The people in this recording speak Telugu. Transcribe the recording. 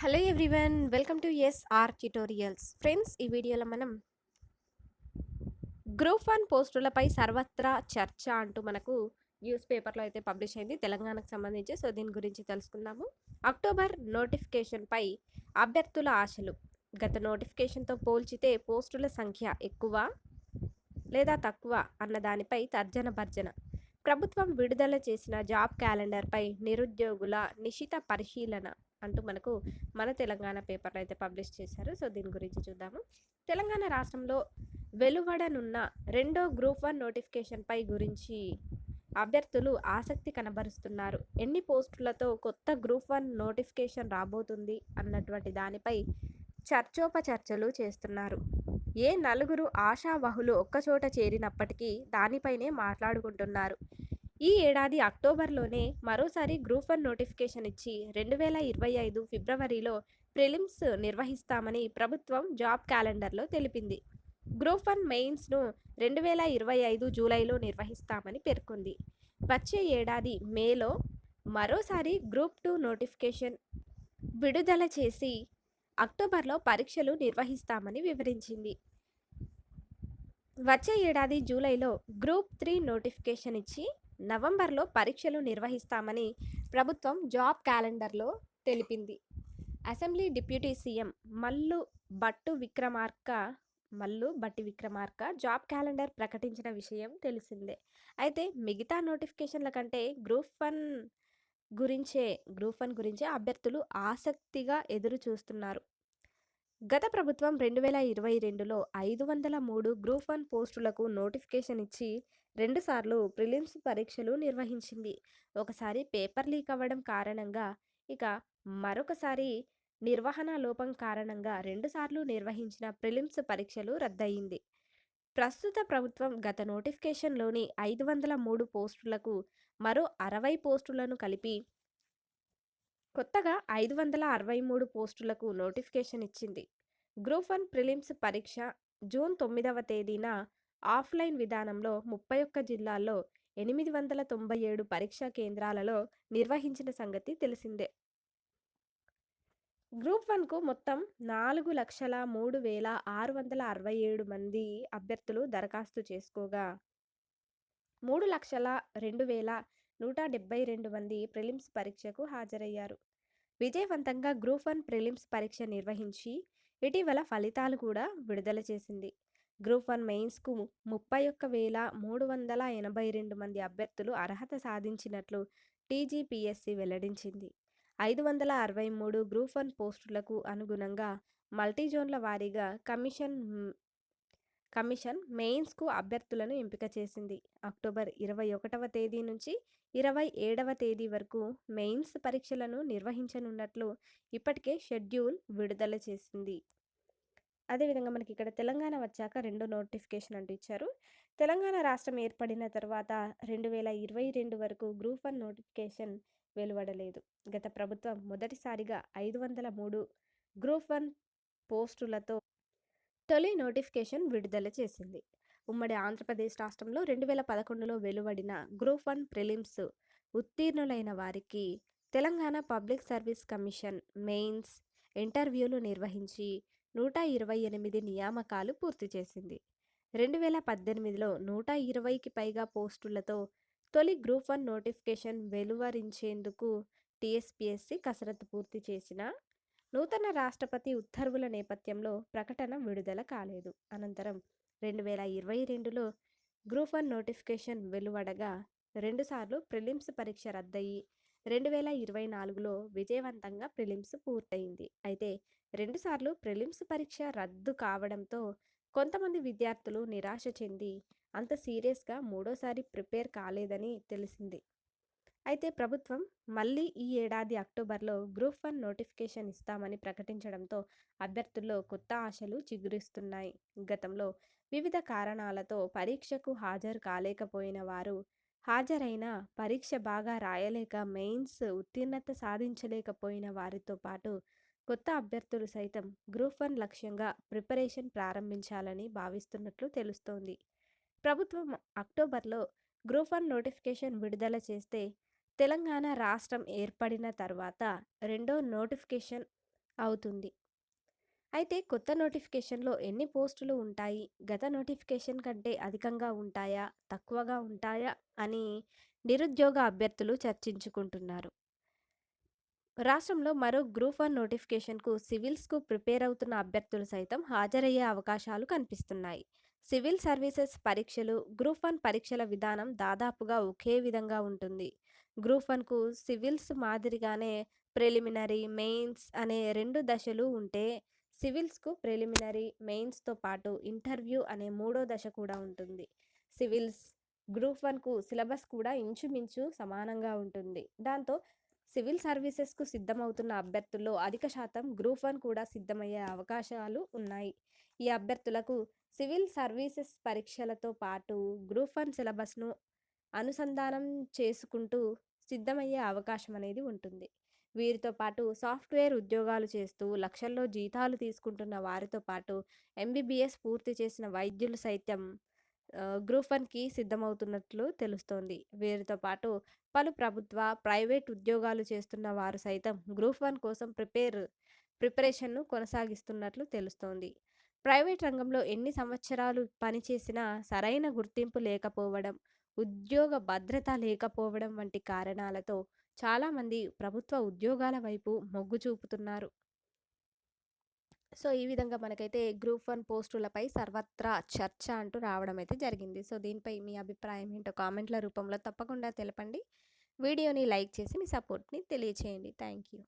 Hello everyone welcome to S R tutorials. Friends ఈ వీడియోలో మనం గ్రూప్ వన్ పోస్టులపై సర్వత్రా చర్చ అంటూ మనకు న్యూస్ పేపర్లో అయితే పబ్లిష్ అయింది. తెలంగాణకు సంబంధించి సో దీని గురించి తెలుసుకుందాము. అక్టోబర్ నోటిఫికేషన్పై అభ్యర్థుల ఆశలు. గత నోటిఫికేషన్తో పోల్చితే పోస్టుల సంఖ్య ఎక్కువ లేదా తక్కువ అన్న దానిపై తర్జన భర్జన. ప్రభుత్వం విడుదల చేసిన జాబ్ క్యాలెండర్పై నిరుద్యోగుల నిశిత పరిశీలన. అంటూ మనకు మన తెలంగాణ పేపర్లో అయితే పబ్లిష్ చేశారు. సో దీని గురించి చూద్దాము. తెలంగాణ రాష్ట్రంలో వెలువడనున్న రెండో గ్రూప్ వన్ నోటిఫికేషన్పై గురించి అభ్యర్థులు ఆసక్తి కనబరుస్తున్నారు. ఎన్ని పోస్టులతో కొత్త గ్రూప్ వన్ నోటిఫికేషన్ రాబోతుంది అన్నటువంటి దానిపై చర్చోపచర్చలు చేస్తున్నారు. ఏ నలుగురు ఆశావహులు ఒక్కచోట చేరినప్పటికీ దానిపైనే మాట్లాడుకుంటున్నారు. ఈ ఏడాది అక్టోబర్లోనే మరోసారి గ్రూప్ వన్ నోటిఫికేషన్ ఇచ్చి రెండు వేల ఇరవై ఐదు ఫిబ్రవరిలో ప్రిలిమ్స్ నిర్వహిస్తామని ప్రభుత్వం జాబ్ క్యాలెండర్లో తెలిపింది. గ్రూప్ వన్ మెయిన్స్ను రెండు వేల ఇరవై ఐదు జూలైలో నిర్వహిస్తామని పేర్కొంది. వచ్చే ఏడాది మేలో మరోసారి గ్రూప్ టూ నోటిఫికేషన్ విడుదల చేసి అక్టోబర్లో పరీక్షలు నిర్వహిస్తామని వివరించింది. వచ్చే ఏడాది జూలైలో గ్రూప్ త్రీ నోటిఫికేషన్ ఇచ్చి నవంబర్లో పరీక్షలు నిర్వహిస్తామని ప్రభుత్వం జాబ్ క్యాలెండర్లో తెలిపింది. Assembly deputy CM Mallu Bhatti Vikramarka Mallu Bhatti Vikramarka job calendar ప్రకటించిన విషయం తెలిసిందే. అయితే మిగతా నోటిఫికేషన్ల కంటే గ్రూప్ వన్ గురించే గ్రూప్ వన్ గురించే అభ్యర్థులు ఆసక్తిగా ఎదురు చూస్తున్నారు గత ప్రభుత్వం రెండు వేల ఇరవై రెండులో ఐదు వందల మూడు గ్రూప్ వన్ పోస్టులకు నోటిఫికేషన్ ఇచ్చి రెండుసార్లు ప్రిలిమ్స్ పరీక్షలు నిర్వహించింది. ఒకసారి పేపర్ లీక్ అవ్వడం కారణంగా ఇక మరొకసారి నిర్వహణ లోపం కారణంగా రెండుసార్లు నిర్వహించిన ప్రిలిమ్స్ పరీక్షలు రద్దయింది. ప్రస్తుత ప్రభుత్వం గత నోటిఫికేషన్లోని ఐదు వందల మూడు పోస్టులకు మరో అరవై పోస్టులను కలిపి కొత్తగా ఐదు వందల అరవై మూడు పోస్టులకు నోటిఫికేషన్ ఇచ్చింది. గ్రూప్ వన్ ప్రిలిమ్స్ పరీక్ష జూన్ తొమ్మిదవ తేదీన ఆఫ్లైన్ విధానంలో ముప్పై ఒక్క జిల్లాల్లో ఎనిమిది వందల తొంభై ఏడు పరీక్షా కేంద్రాలలో నిర్వహించిన సంగతి తెలిసిందే. గ్రూప్ వన్కు మొత్తం నాలుగు లక్షల మూడు వేల ఆరు వందల అరవై ఏడు మంది అభ్యర్థులు దరఖాస్తు చేసుకోగా. మూడు లక్షల రెండు వేల నూట డెబ్బై రెండు మంది ప్రిలిమ్స్ పరీక్షకు హాజరయ్యారు. విజయవంతంగా గ్రూప్ వన్ ప్రిలిమ్స్ పరీక్ష నిర్వహించి ఇటీవల ఫలితాలు కూడా విడుదల చేసింది. గ్రూప్ వన్ మెయిన్స్కు ముప్పై ఒక్క వేల మూడు వందల ఎనభై రెండు మంది అభ్యర్థులు అర్హత సాధించినట్లు టీజీపీఎస్సీ వెల్లడించింది. ఐదు వందల అరవై మూడు గ్రూప్ వన్ పోస్టులకు అనుగుణంగా మల్టీజోన్ల వారీగా కమిషన్ కమిషన్ మెయిన్స్కు అభ్యర్థులను ఎంపిక చేసింది. అక్టోబర్ ఇరవై ఒకటవ తేదీ నుంచి ఇరవై ఏడవ తేదీ వరకు మెయిన్స్ పరీక్షలను నిర్వహించనున్నట్లు ఇప్పటికే షెడ్యూల్ విడుదల చేసింది. అదేవిధంగా మనకి ఇక్కడ తెలంగాణ వచ్చాక రెండో నోటిఫికేషన్ అంటూ ఇచ్చారు. తెలంగాణ రాష్ట్రం ఏర్పడిన తర్వాత రెండు వేల ఇరవై రెండు వరకు గ్రూప్ వన్ నోటిఫికేషన్ వెలువడలేదు. గత ప్రభుత్వం మొదటిసారిగా ఐదు వందల మూడు గ్రూప్ వన్ పోస్టులతో తొలి నోటిఫికేషన్ విడుదల చేసింది. ఉమ్మడి ఆంధ్రప్రదేశ్ రాష్ట్రంలో రెండు వేల పదకొండులో వెలువడిన గ్రూప్ వన్ ప్రిలిమ్స్ ఉత్తీర్ణులైన వారికి Telangana public service commission mains ఇంటర్వ్యూలు నిర్వహించి నూట ఇరవై ఎనిమిది నియామకాలు పూర్తి చేసింది. రెండు వేల పద్దెనిమిదిలో నూట ఇరవైకి పైగా పోస్టులతో తొలి గ్రూప్ వన్ నోటిఫికేషన్ వెలువరించేందుకు టీఎస్పీఎస్సీ కసరత్తు పూర్తి చేసిన నూతన రాష్ట్రపతి ఉత్తర్వుల నేపథ్యంలో ప్రకటన విడుదల కాలేదు. అనంతరం రెండు వేల ఇరవై రెండులో గ్రూప్ వన్ నోటిఫికేషన్ వెలువడగా రెండుసార్లు ప్రిలిమ్స్ పరీక్ష రద్దయి రెండు వేల ఇరవై నాలుగులో విజయవంతంగా ప్రిలిమ్స్ పూర్తయింది. అయితే రెండుసార్లు ప్రిలిమ్స్ పరీక్ష రద్దు కావడంతో కొంతమంది విద్యార్థులు నిరాశ చెంది అంత సీరియస్గా మూడోసారి ప్రిపేర్ కాలేదని తెలిసింది. అయితే ప్రభుత్వం మళ్ళీ ఈ ఏడాది అక్టోబర్లో గ్రూప్ వన్ నోటిఫికేషన్ ఇస్తామని ప్రకటించడంతో అభ్యర్థుల్లో కొత్త ఆశలు చిగురిస్తున్నాయి. గతంలో వివిధ కారణాలతో పరీక్షకు హాజరు కాలేకపోయిన వారు హాజరైన పరీక్ష బాగా రాయలేక మెయిన్స్ ఉత్తీర్ణత సాధించలేకపోయిన వారితో పాటు కొత్త అభ్యర్థులు సైతం గ్రూప్ వన్ లక్ష్యంగా ప్రిపరేషన్ ప్రారంభించాలని భావిస్తున్నట్లు తెలుస్తోంది. ప్రభుత్వం అక్టోబర్లో గ్రూప్ వన్ నోటిఫికేషన్ విడుదల చేస్తే తెలంగాణ రాష్ట్రం ఏర్పడిన తర్వాత రెండో నోటిఫికేషన్ అవుతుంది. అయితే కొత్త నోటిఫికేషన్‌లో ఎన్ని పోస్టులు ఉంటాయి? గత నోటిఫికేషన్ కంటే అధికంగా ఉంటాయా? తక్కువగా ఉంటాయా? అని నిరుద్యోగ అభ్యర్థులు చర్చించుకుంటున్నారు. రాష్ట్రంలో మరో గ్రూప్ వన్ నోటిఫికేషన్‌కు సివిల్స్‌కు ప్రిపేర్ అవుతున్న అభ్యర్థులు సైతం హాజరయ్యే అవకాశాలు కనిపిస్తున్నాయి. సివిల్ సర్వీసెస్ పరీక్షలు, గ్రూప్ వన్ పరీక్షల విధానం దాదాపుగా ఒకే విధంగా ఉంటుంది. గ్రూప్ వన్‌కు సివిల్స్ మాదిరిగానే ప్రిలిమినరీ, మెయిన్స్ అనే రెండు దశలు ఉంటే, సివిల్స్‌కు ప్రిలిమినరీ, మెయిన్స్‌తో పాటు ఇంటర్వ్యూ అనే మూడో దశ కూడా ఉంటుంది. సివిల్స్, గ్రూప్ వన్‌కు సిలబస్ కూడా ఇంచుమించు సమానంగా ఉంటుంది. దాంతో సివిల్ సర్వీసెస్‌కు సిద్ధమవుతున్న అభ్యర్థుల్లో అధిక శాతం గ్రూప్ వన్ కూడా సిద్ధమయ్యే అవకాశాలు ఉన్నాయి. ఈ అభ్యర్థులకు సివిల్ సర్వీసెస్ పరీక్షలతో పాటు గ్రూప్ వన్ సిలబస్‌ను అనుసంధానం చేసుకుంటూ సిద్ధమయ్యే అవకాశం అనేది ఉంటుంది. వీరితో పాటు సాఫ్ట్‌వేర్ ఉద్యోగాలు చేస్తూ లక్షల్లో జీతాలు తీసుకుంటున్న వారితో పాటు ఎంబీబీఎస్ పూర్తి చేసిన వైద్యులు సైతం గ్రూప్ వన్‌కి సిద్ధమవుతున్నట్లు తెలుస్తోంది. వీరితో పాటు పలు ప్రభుత్వ, ప్రైవేట్ ఉద్యోగాలు చేస్తున్న వారు సైతం గ్రూప్ వన్ కోసం ప్రిపేర్ ప్రిపరేషన్‌ను కొనసాగిస్తున్నట్లు తెలుస్తోంది. ప్రైవేట్ రంగంలో ఎన్ని సంవత్సరాలు పనిచేసినా సరైన గుర్తింపు లేకపోవడం, ఉద్యోగ భద్రత లేకపోవడం వంటి కారణాలతో చాలామంది ప్రభుత్వ ఉద్యోగాల వైపు మొగ్గు చూపుతున్నారు. సో, ఈ విధంగా మనకైతే గ్రూప్ వన్ పోస్టులపై సర్వత్రా చర్చ అంటూ రావడం అయితే జరిగింది. సో, దీనిపై మీ అభిప్రాయం ఏంటో కామెంట్‌ల రూపంలో తప్పకుండా తెలపండి. వీడియోని లైక్ చేసి మీ సపోర్ట్‌ని తెలియచేయండి. Thank you.